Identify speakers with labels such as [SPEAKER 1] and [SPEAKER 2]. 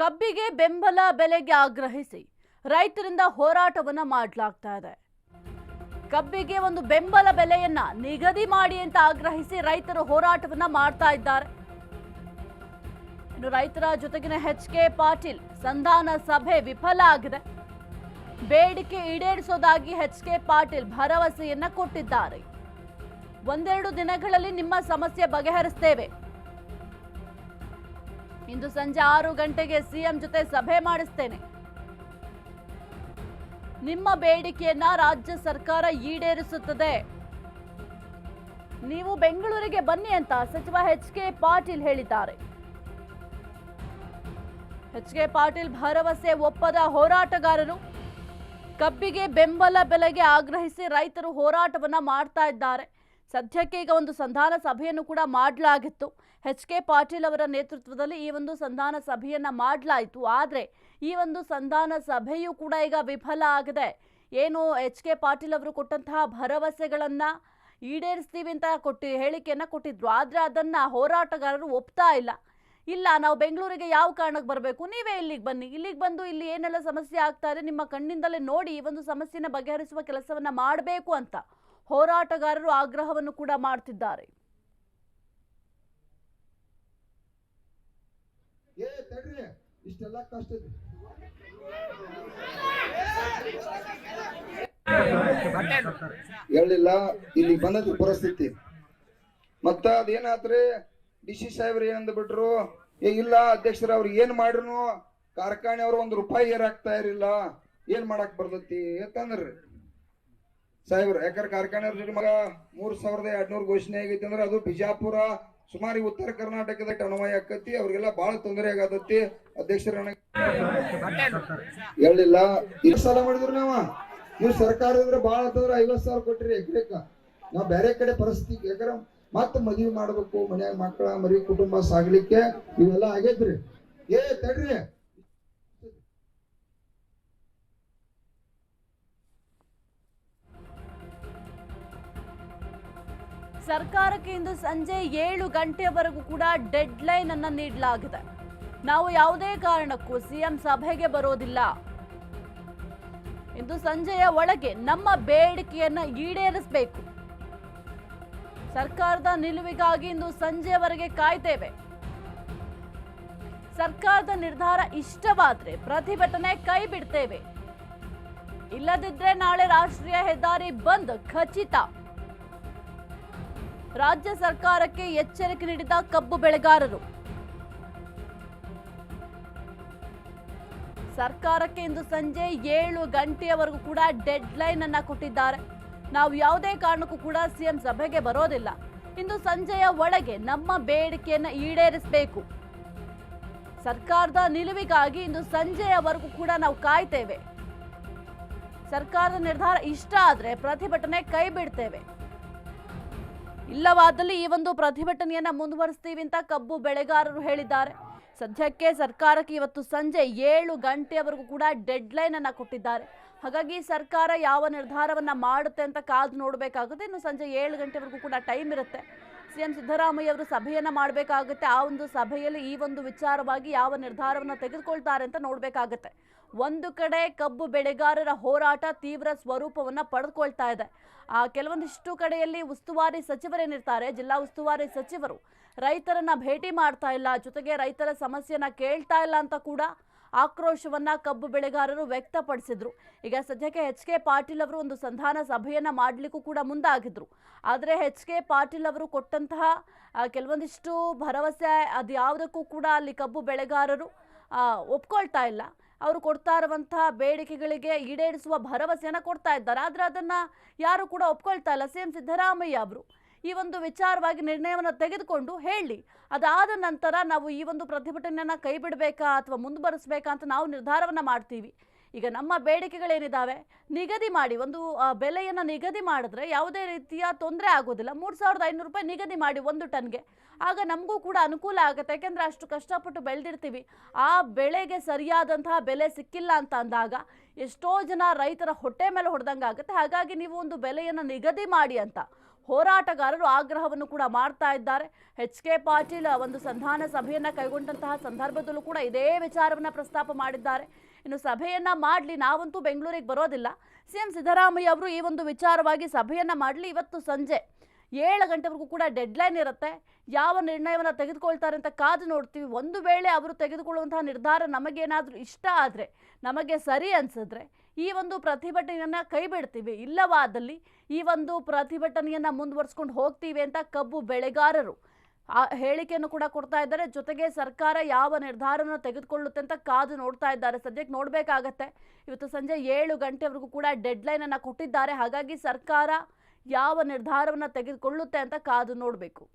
[SPEAKER 1] ಕಬ್ಬಿಗೆ ಬೆಂಬಲ ಬೆಲೆಗೆ ಆಗ್ರಹಿಸಿ ರೈತರಿಂದ ಹೋರಾಟವನ್ನ ಮಾಡಲಾಗ್ತಾ ಇದೆ. ಕಬ್ಬಿಗೆ ಒಂದು ಬೆಂಬಲ ಬೆಲೆಯನ್ನ ನಿಗದಿ ಮಾಡಿ ಅಂತ ಆಗ್ರಹಿಸಿ ರೈತರು ಹೋರಾಟವನ್ನ ಮಾಡ್ತಾ ಇದ್ದಾರೆ. ಇನ್ನು ರೈತರ ಜೊತೆಗಿನ ಎಚ್ ಕೆ ಪಾಟೀಲ್ ಸಂಧಾನ ಸಭೆ ವಿಫಲ ಆಗಿದೆ. ಬೇಡಿಕೆ ಈಡೇರಿಸೋದಾಗಿ ಎಚ್ ಕೆ ಪಾಟೀಲ್ ಭರವಸೆಯನ್ನ ಕೊಟ್ಟಿದ್ದಾರೆ. ಒಂದೆರಡು ದಿನಗಳಲ್ಲಿ ನಿಮ್ಮ ಸಮಸ್ಯೆ ಬಗೆಹರಿಸ್ತೇವೆ. ಇಂದು ಸಂಜೆ ಆರು ಗಂಟೆಗೆ ಸಿಎಂ ಜೊತೆ ಸಭೆ ಮಾಡಿಸ್ತೇನೆ. ನಿಮ್ಮ ಬೇಡಿಕೆಯನ್ನ ರಾಜ್ಯ ಸರ್ಕಾರ ಈಡೇರಿಸುತ್ತದೆ. ನೀವು ಬೆಂಗಳೂರಿಗೆ ಬನ್ನಿ ಅಂತ ಸಚಿವ ಎಚ್ ಕೆ ಪಾಟೀಲ್ ಹೇಳಿದ್ದಾರೆ. ಎಚ್ ಕೆ ಪಾಟೀಲ್ ಭರವಸೆ ಒಪ್ಪದ ಹೋರಾಟಗಾರರು ಕಬ್ಬಿಗೆ ಬೆಂಬಲ ಬೆಲೆಗೆ ಆಗ್ರಹಿಸಿ ರೈತರು ಹೋರಾಟವನ್ನ ಮಾಡ್ತಾ ಇದ್ದಾರೆ. ಸದ್ಯಕ್ಕೆ ಈಗ ಒಂದು ಸಂಧಾನ ಸಭೆಯನ್ನು ಕೂಡ ಮಾಡಲಾಗಿತ್ತು. ಎಚ್ ಕೆ ಪಾಟೀಲ್ ಅವರ ನೇತೃತ್ವದಲ್ಲಿ ಈ ಒಂದು ಸಂಧಾನ ಸಭೆಯನ್ನ ಮಾಡಲಾಯಿತು. ಆದರೆ ಈ ಒಂದು ಸಂಧಾನ ಸಭೆಯೂ ಕೂಡ ಈಗ ವಿಫಲ ಆಗಿದೆ. ಏನು ಎಚ್ ಕೆ ಪಾಟೀಲ್ ಅವರು ಕೊಟ್ಟಂತಹ ಭರವಸೆಗಳನ್ನ ಈಡೇರಿಸ್ತೀವಿ ಅಂತ ಕೊಟ್ಟು ಹೇಳಿಕೆಯನ್ನ ಕೊಟ್ಟಿದ್ರು. ಆದರೆ ಅದನ್ನ ಹೋರಾಟಗಾರರು ಒಪ್ತಾ ಇಲ್ಲ. ಇಲ್ಲ, ನಾವು ಬೆಂಗಳೂರಿಗೆ ಯಾವ ಕಾರಣಕ್ಕೆ ಬರಬೇಕು? ನೀವೇ ಇಲ್ಲಿಗೆ ಬನ್ನಿ. ಇಲ್ಲಿಗೆ ಬಂದು ಇಲ್ಲಿ ಏನೆಲ್ಲ ಸಮಸ್ಯೆ ಆಗ್ತಾ ಇದೆ, ನಿಮ್ಮ ಕಣ್ಣಿಂದಲೇ ನೋಡಿ ಈ ಒಂದು ಸಮಸ್ಯೆನ ಬಗೆಹರಿಸುವ ಕೆಲಸವನ್ನು ಮಾಡಬೇಕು ಅಂತ. ಹೋರಾಟಗಾರರು ಆಗ್ರಹವನ್ನು ಕೂಡ ಮಾಡ್ತಿದ್ದಾರೆ.
[SPEAKER 2] ಇಷ್ಟೆಲ್ಲ ಕಷ್ಟ ಹೇಳಿಲ್ಲ, ಇಲ್ಲಿ ಬಂದದ್ದು ಪರಿಸ್ಥಿತಿ. ಮತ್ತ ಅದೇನಾದ್ರೆ ಡಿ ಸಿ ಸಾಹೇಬ್ರು ಏನಂದ್ ಬಿಟ್ರು, ಏ, ಇಲ್ಲ, ಅಧ್ಯಕ್ಷರ, ಅವ್ರು ಏನ್ ಮಾಡ್ರು ಕಾರ್ಖಾನೆ ಅವ್ರು ಒಂದ್ ರೂಪಾಯಿ ಏರಾಕ್ತಾ ಇರಲಿಲ್ಲ, ಏನ್ ಮಾಡಕ್ ಬರ್ತೈತಿ ಯಾಕಂದ್ರಿ ಸಾಹೇಬ್ರ, ಯಾಕಂದ್ರೆ ಜೊತೆ ಮಗ ಮೂರ್ ಸಾವಿರದ ಎರಡ್ನೂರು ಘೋಷಣೆ ಆಗೈತಿ ಅಂದ್ರೆ ಅದು ಬಿಜಾಪುರ, ಸುಮಾರು ಉತ್ತರ ಕರ್ನಾಟಕದ ಅನ್ವಯ ಆಕತಿ, ಅವ್ರಿಗೆಲ್ಲ ಬಹಳ ತೊಂದರೆ ಆಗತೈತಿ. ಅಧ್ಯಕ್ಷರ ಹೇಳಿಲ್ಲ ಎಷ್ಟು ಸಾಲ ಮಾಡಿದ್ರು ನಾವ. ನೀವು ಸರ್ಕಾರ ಇದ್ರೆ ಬಾಳ ಅಂತಂದ್ರೆ ಐವತ್ ಸಾವಿರ ಕೊಟ್ರಿ ಎಕ್ರೇಕ ನಾವ್ ಬೇರೆ ಕಡೆ ಪರಿಸ್ಥಿತಿ, ಯಾಕಂದ್ರೆ ಮತ್ತ ಮದುವೆ ಮಾಡ್ಬೇಕು, ಮನ್ಯಾಗ ಮಕ್ಕಳ ಮರಿ ಕುಟುಂಬ ಸಾಗ್ಲಿಕ್ಕೆ ಇವೆಲ್ಲ ಆಗೇತ್ರಿ. ಏ, ತಡ್ರಿ.
[SPEAKER 1] ಸರ್ಕಾರಕ್ಕೆ ಇಂದು ಸಂಜೆ ಏಳು ಗಂಟೆಯವರೆಗೂ ಕೂಡ ಡೆಡ್ ಲೈನ್ ಅನ್ನ ನೀಡಲಾಗಿದೆ. ನಾವು ಯಾವುದೇ ಕಾರಣಕ್ಕೂ ಸಿಎಂ ಸಭೆಗೆ ಬರೋದಿಲ್ಲ. ಇಂದು ಸಂಜೆಯ ಒಳಗೆ ನಮ್ಮ ಬೇಡಿಕೆಯನ್ನ ಈಡೇರಿಸಬೇಕು. ಸರ್ಕಾರದ ನಿಲುವಿಗಾಗಿ ಇಂದು ಸಂಜೆಯವರೆಗೆ ಕಾಯ್ತೇವೆ. ಸರ್ಕಾರದ ನಿರ್ಧಾರ ಇಷ್ಟವಾದ್ರೆ ಪ್ರತಿಭಟನೆ ಕೈ ಬಿಡ್ತೇವೆ. ಇಲ್ಲದಿದ್ರೆ ನಾಳೆ ರಾಷ್ಟ್ರೀಯ ಹೆದ್ದಾರಿ ಬಂದ್ ಖಚಿತ. ರಾಜ್ಯ ಸರ್ಕಾರಕ್ಕೆ ಎಚ್ಚರಿಕೆ ನೀಡಿದ ಕಬ್ಬು ಬೆಳೆಗಾರರು. ಸರ್ಕಾರಕ್ಕೆ ಇಂದು ಸಂಜೆ ಏಳು ಗಂಟೆಯವರೆಗೂ ಕೂಡ ಡೆಡ್ ಲೈನ್ ಅನ್ನ ಕೊಟ್ಟಿದ್ದಾರೆ. ನಾವು ಯಾವುದೇ ಕಾರಣಕ್ಕೂ ಕೂಡ ಸಿಎಂ ಸಭೆಗೆ ಬರೋದಿಲ್ಲ. ಇಂದು ಸಂಜೆಯ ಒಳಗೆ ನಮ್ಮ ಬೇಡಿಕೆಯನ್ನ ಈಡೇರಿಸಬೇಕು. ಸರ್ಕಾರದ ನಿಲುವಿಗಾಗಿ ಇಂದು ಸಂಜೆಯವರೆಗೂ ಕೂಡ ನಾವು ಕಾಯ್ತೇವೆ. ಸರ್ಕಾರದ ನಿರ್ಧಾರ ಇಷ್ಟ ಆದ್ರೆ ಪ್ರತಿಭಟನೆ ಕೈ ಬಿಡ್ತೇವೆ. ಇಲ್ಲವಾದಲ್ಲಿ ಈ ಒಂದು ಪ್ರತಿಭಟನೆಯನ್ನ ಮುಂದುವರಿಸ್ತೀವಿ ಅಂತ ಕಬ್ಬು ಬೆಳೆಗಾರರು ಹೇಳಿದ್ದಾರೆ. ಸದ್ಯಕ್ಕೆ ಸರ್ಕಾರಕ್ಕೆ ಇವತ್ತು ಸಂಜೆ ಏಳು ಗಂಟೆಯವರೆಗೂ ಕೂಡ ಡೆಡ್ ಲೈನ್ ಅನ್ನ ಕೊಟ್ಟಿದ್ದಾರೆ. ಹಾಗಾಗಿ ಸರ್ಕಾರ ಯಾವ ನಿರ್ಧಾರವನ್ನ ಮಾಡುತ್ತೆ ಅಂತ ಕಾದು ನೋಡಬೇಕಾಗುತ್ತೆ. ಇನ್ನು ಸಂಜೆ ಏಳು ಗಂಟೆವರೆಗೂ ಕೂಡ ಟೈಮ್ ಇರುತ್ತೆ. ಸಿಎಂ ಸಿದ್ದರಾಮಯ್ಯ ಅವರು ಸಭೆಯನ್ನ ಮಾಡಬೇಕಾಗುತ್ತೆ. ಆ ಒಂದು ಸಭೆಯಲ್ಲಿ ಈ ಒಂದು ವಿಚಾರವಾಗಿ ಯಾವ ನಿರ್ಧಾರವನ್ನು ತೆಗೆದುಕೊಳ್ತಾರೆ ಅಂತ ನೋಡಬೇಕಾಗುತ್ತೆ. ಒಂದು ಕಡೆ ಕಬ್ಬು ಬೆಳೆಗಾರರ ಹೋರಾಟ ತೀವ್ರ ಸ್ವರೂಪವನ್ನು ಪಡೆದುಕೊಳ್ತಾ ಇದೆ. ಆ, ಕೆಲವೊಂದಿಷ್ಟು ಕಡೆಯಲ್ಲಿ ಉಸ್ತುವಾರಿ ಸಚಿವರೇನಿರ್ತಾರೆ, ಜಿಲ್ಲಾ ಉಸ್ತುವಾರಿ ಸಚಿವರು ರೈತರನ್ನ ಭೇಟಿ ಮಾಡ್ತಾ ಇಲ್ಲ. ಜೊತೆಗೆ ರೈತರ ಸಮಸ್ಯೆನ ಕೇಳ್ತಾ ಇಲ್ಲ ಅಂತ ಕೂಡ ಆಕ್ರೋಶವನ್ನ ಕಬ್ಬು ಬೆಳೆಗಾರರು ವ್ಯಕ್ತಪಡಿಸಿದ್ರು. ಈಗ ಸದ್ಯಕ್ಕೆ ಎಚ್ ಕೆ ಪಾಟೀಲ್ ಅವರು ಒಂದು ಸಂಧಾನ ಸಭೆಯನ್ನ ಮಾಡಲಿಕ್ಕೂ ಕೂಡ ಮುಂದಾಗಿದ್ರು. ಆದರೆ ಎಚ್ ಕೆ ಪಾಟೀಲ್ ಅವರು ಕೊಟ್ಟಂತಹ ಕೆಲವೊಂದಿಷ್ಟು ಭರವಸೆ ಅದ್ಯಾವುದಕ್ಕೂ ಕೂಡ ಅಲ್ಲಿ ಕಬ್ಬು ಬೆಳೆಗಾರರು ಒಪ್ಕೊಳ್ತಾ ಇಲ್ಲ. ಅವರು ಕೊಡ್ತಾ ಇರುವಂತಹ ಬೇಡಿಕೆಗಳಿಗೆ ಈಡೇರಿಸುವ ಭರವಸೆಯನ್ನು ಕೊಡ್ತಾ ಇದ್ದಾರೆ. ಆದರೆ ಅದನ್ನ ಯಾರು ಕೂಡ ಒಪ್ಕೊಳ್ತಾ ಇಲ್ಲ. ಸಿಎಂ ಸಿದ್ದರಾಮಯ್ಯ ಅವರು. ಈ ಒಂದು ವಿಚಾರವಾಗಿ ನಿರ್ಣಯವನ್ನು ತೆಗೆದುಕೊಂಡು ಹೇಳಿ. ಅದಾದ ನಂತರ ನಾವು ಈ ಒಂದು ಪ್ರತಿಭಟನೆಯನ್ನು ಕೈ ಬಿಡಬೇಕಾ ಅಥವಾ ಮುಂದುವರಿಸಬೇಕಾ ಅಂತ ನಾವು ನಿರ್ಧಾರವನ್ನ ಮಾಡ್ತೀವಿ. ಈಗ ನಮ್ಮ ಬೇಡಿಕೆಗಳೇನಿದ್ದಾವೆ ನಿಗದಿ ಮಾಡಿ, ಒಂದು ಬೆಲೆಯನ್ನು ನಿಗದಿ ಮಾಡಿದ್ರೆ ಯಾವುದೇ ರೀತಿಯ ತೊಂದರೆ ಆಗೋದಿಲ್ಲ. ಮೂರು ಸಾವಿರದ ಐನೂರು ರೂಪಾಯಿ ನಿಗದಿ ಮಾಡಿ ಒಂದು ಟನ್ಗೆ. ಆಗ ನಮಗೂ ಕೂಡ ಅನುಕೂಲ ಆಗುತ್ತೆ. ಯಾಕೆಂದರೆ ಅಷ್ಟು ಕಷ್ಟಪಟ್ಟು ಬೆಳೆದಿರ್ತೀವಿ. ಆ ಬೆಳೆಗೆ ಸರಿಯಾದಂತಹ ಬೆಲೆ ಸಿಕ್ಕಿಲ್ಲ ಅಂತ ಅಂದಾಗ ಎಷ್ಟೋ ಜನ ರೈತರ ಹೊಟ್ಟೆ ಮೇಲೆ ಹೊಡೆದಂಗೆ ಆಗುತ್ತೆ ಹಾಗಾಗಿ ನೀವು ಒಂದು ಬೆಲೆಯನ್ನು ನಿಗದಿ ಮಾಡಿ ಅಂತ. ಹೋರಾಟಗಾರರು ಆಗ್ರಹವನ್ನು ಕೂಡ ಮಾಡ್ತಾ ಇದ್ದಾರೆ. ಎಚ್ ಕೆ ಪಾಟೀಲ್ ಒಂದು ಸಂಧಾನ ಸಭೆಯನ್ನ ಕೈಗೊಂಡಂತಹ ಸಂದರ್ಭದಲ್ಲೂ ಕೂಡ ಇದೇ ವಿಚಾರವನ್ನ ಪ್ರಸ್ತಾಪ ಮಾಡಿದ್ದಾರೆ. ಇನ್ನು ಸಭೆಯನ್ನ ಮಾಡಲಿ, ನಾವಂತೂ ಬೆಂಗಳೂರಿಗೆ ಬರೋದಿಲ್ಲ. ಸಿಎಂ ಸಿದ್ದರಾಮಯ್ಯ ಅವರು ಈ ಒಂದು ವಿಚಾರವಾಗಿ ಸಭೆಯನ್ನ ಮಾಡಲಿ ಇವತ್ತು ಸಂಜೆ. ಏಳು ಗಂಟೆವರೆಗೂ ಕೂಡ ಡೆಡ್ಲೈನ್ ಇರುತ್ತೆ. ಯಾವ ನಿರ್ಣಯವನ್ನು ತೆಗೆದುಕೊಳ್ತಾರೆ ಅಂತ ಕಾದು ನೋಡ್ತೀವಿ. ಒಂದು ವೇಳೆ ಅವರು ತೆಗೆದುಕೊಳ್ಳುವಂತಹ ನಿರ್ಧಾರ ನಮಗೇನಾದರೂ ಇಷ್ಟ ಆದರೆ, ನಮಗೆ ಸರಿ ಅನಿಸಿದ್ರೆ ಈ ಒಂದು ಪ್ರತಿಭಟನೆಯನ್ನು ಕೈ ಬಿಡ್ತೀವಿ. ಇಲ್ಲವಾದಲ್ಲಿ ಈ ಒಂದು ಪ್ರತಿಭಟನೆಯನ್ನು ಮುಂದುವರಿಸ್ಕೊಂಡು ಹೋಗ್ತೀವಿ ಅಂತ ಕಬ್ಬು ಬೆಳೆಗಾರರು ಆ ಹೇಳಿಕೆಯನ್ನು ಕೂಡ ಕೊಡ್ತಾ ಇದ್ದಾರೆ. ಜೊತೆಗೆ ಸರ್ಕಾರ ಯಾವ ನಿರ್ಧಾರವನ್ನು ತೆಗೆದುಕೊಳ್ಳುತ್ತೆ ಅಂತ ಕಾದು ನೋಡ್ತಾ ಇದ್ದಾರೆ. ಸದ್ಯಕ್ಕೆ ನೋಡಬೇಕಾಗತ್ತೆ. ಇವತ್ತು ಸಂಜೆ ಏಳು ಗಂಟೆವರೆಗೂ ಕೂಡ ಡೆಡ್ಲೈನನ್ನು ಕೊಟ್ಟಿದ್ದಾರೆ. ಹಾಗಾಗಿ ಸರ್ಕಾರ ಯಾವ ನಿರ್ಧಾರವನ್ನು ತೆಗೆದುಕೊಳ್ಳುತ್ತೆ ಅಂತ ಕಾದು ನೋಡಬೇಕು.